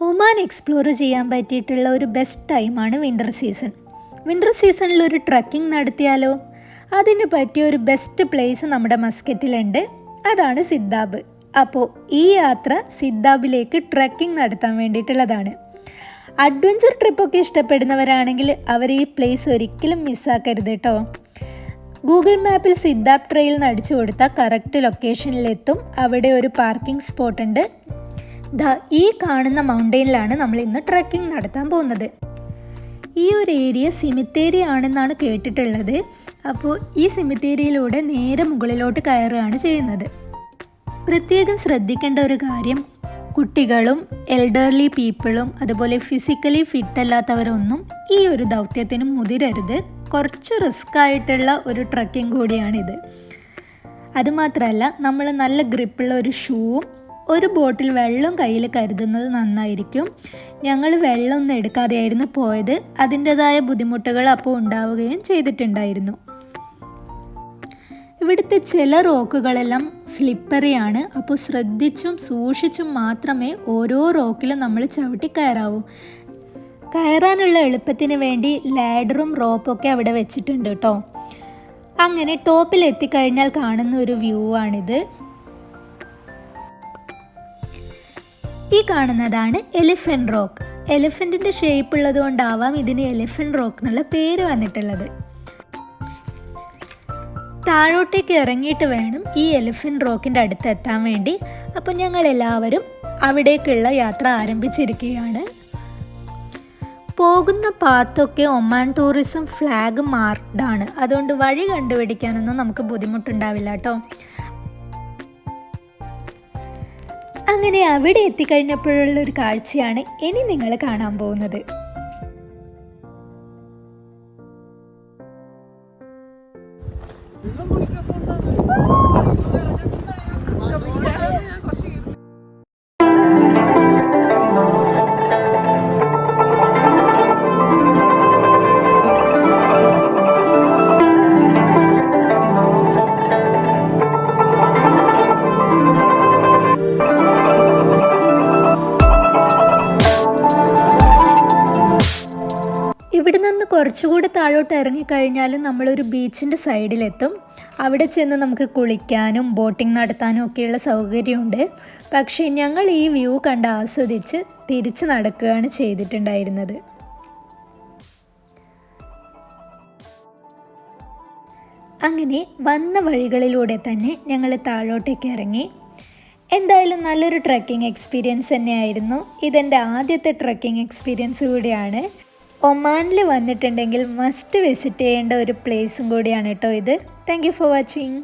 Explore ചെയ്യാൻ പറ്റിയിട്ടുള്ള ഒരു ബെസ്റ്റ് ടൈമാണ് വിന്റർ സീസൺ വിന്റർ സീസണിൽ ഒരു ട്രക്കിംഗ് നടത്തിയാലോ? അതിന് പറ്റിയ ഒരു ബെസ്റ്റ് പ്ലേസ് നമ്മുടെ മസ്കറ്റിലുണ്ട് അതാണ് സിദ്ധാബ് അപ്പോൾ ഈ യാത്ര സിദ്ധാബിലേക്ക് ട്രക്കിംഗ് നടത്താൻ വേണ്ടിയിട്ടുള്ളതാണ്. അഡ്വഞ്ചർ ട്രിപ്പൊക്കെ ഇഷ്ടപ്പെടുന്നവരാണെങ്കിൽ അവർ ഈ പ്ലേസ് ഒരിക്കലും മിസ്സാക്കരുത് കേട്ടോ ഗൂഗിൾ മാപ്പിൽ സിദ്ധാബ് ട്രെയിൽ നടിച്ചു കൊടുത്താൽ കറക്റ്റ് ലൊക്കേഷനിലെത്തും അവിടെ ഒരു പാർക്കിംഗ് സ്പോട്ട് ഉണ്ട്. ദാ ഈ കാണുന്ന മൗണ്ടെയിനിലാണ് നമ്മൾ ഇന്ന് ട്രക്കിംഗ് നടത്താൻ പോകുന്നത്. ഈ ഒരു ഏരിയ സിമിത്തേരി ആണെന്നാണ് കേട്ടിട്ടുള്ളത്. അപ്പോൾ ഈ സിമിത്തേരിയിലൂടെ നേരെ മുകളിലോട്ട് കയറുകയാണ് ചെയ്യുന്നത്. പ്രത്യേകം ശ്രദ്ധിക്കേണ്ട ഒരു കാര്യം കുട്ടികളും എൽഡർലി പീപ്പിളും അതുപോലെ ഫിസിക്കലി ഫിറ്റ് അല്ലാത്തവരൊന്നും ഈ ഒരു ദൗത്യത്തിന് മുതിരരുത്. കുറച്ച് റിസ്ക് ആയിട്ടുള്ള ഒരു ട്രക്കിംഗ് കൂടിയാണിത്. അതുമാത്രമല്ല നമ്മൾ നല്ല ഗ്രിപ്പുള്ള ഒരു ഷൂവും ഒരു ബോട്ടിൽ വെള്ളം കയ്യിൽ കരുതുന്നത് നന്നായിരിക്കും. ഞങ്ങൾ വെള്ളമൊന്നും എടുക്കാതെയായിരുന്നു പോയത്. അതിന്റെതായ ബുദ്ധിമുട്ടുകൾ അപ്പോൾ ഉണ്ടാവുകയും ചെയ്തിട്ടുണ്ടായിരുന്നു. ഇവിടുത്തെ ചില റോക്കുകളെല്ലാം സ്ലിപ്പറിയാണ്. അപ്പോൾ ശ്രദ്ധിച്ചും സൂക്ഷിച്ചും മാത്രമേ ഓരോ റോക്കിലും നമ്മൾ ചവിട്ടി കയറാവൂ. കയറാനുള്ള എളുപ്പത്തിന് വേണ്ടി ലാഡറും റോപ്പൊക്കെ അവിടെ വെച്ചിട്ടുണ്ട് കേട്ടോ. അങ്ങനെ ടോപ്പിൽ എത്തിക്കഴിഞ്ഞാൽ കാണുന്ന ഒരു വ്യൂ ആണിത് ഈ കാണുന്നതാണ് എലിഫന്റ് റോക്ക് എലിഫന്റിന്റെ ഷേപ്പ് ഉള്ളത് കൊണ്ടാവാം ഇതിന് എലിഫന്റ് റോക്ക് എന്നുള്ള പേര് വന്നിട്ടുള്ളത്. താഴോട്ടേക്ക് ഇറങ്ങിയിട്ട് വേണം ഈ എലിഫന്റ് റോക്കിന്റെ അടുത്ത് എത്താൻ വേണ്ടി. അപ്പോൾ ഞങ്ങൾ എല്ലാവരും അവിടേക്കുള്ള യാത്ര ആരംഭിച്ചിരിക്കുകയാണ്. പോകുന്ന പാത്തൊക്കെ ഒമാൻ ടൂറിസം ഫ്ലാഗ് മാർക്ക്ഡ് ആണ്. അതുകൊണ്ട് വഴി കണ്ടുപിടിക്കാനൊന്നും നമുക്ക് ബുദ്ധിമുട്ടുണ്ടാവില്ല കേട്ടോ. അങ്ങനെ അവിടെ എത്തിക്കഴിഞ്ഞപ്പോഴുള്ള ഒരു കാഴ്ചയാണ് ഇനി നിങ്ങൾ കാണാൻ പോകുന്നത്. ഇവിടെ നിന്ന് കുറച്ചുകൂടി താഴോട്ട് ഇറങ്ങിക്കഴിഞ്ഞാൽ നമ്മളൊരു ബീച്ചിന്റെ സൈഡിലെത്തും. അവിടെ ചെന്ന് നമുക്ക് കുളിക്കാനും ബോട്ടിംഗ് നടത്താനും ഒക്കെയുള്ള സൗകര്യമുണ്ട്. പക്ഷേ ഞങ്ങൾ ഈ വ്യൂ കണ്ട് ആസ്വദിച്ച് തിരിച്ച് നടക്കുകയാണ് ചെയ്തിട്ടുണ്ടായിരുന്നത്. അങ്ങനെ വന്ന വഴികളിലൂടെ തന്നെ ഞങ്ങൾ താഴോട്ടേക്ക് ഇറങ്ങി. എന്തായാലും നല്ലൊരു ട്രക്കിംഗ് എക്സ്പീരിയൻസ് തന്നെയായിരുന്നു. ഇതെന്റെ ആദ്യത്തെ ട്രക്കിംഗ് എക്സ്പീരിയൻസ് കൂടിയാണ്. ഒമാനിൽ വന്നിട്ടുണ്ടെങ്കിൽ മസ്റ്റ് വിസിറ്റ് ചെയ്യേണ്ട ഒരു പ്ലേസും കൂടിയാണ് കേട്ടോ ഇത്. Thank for watching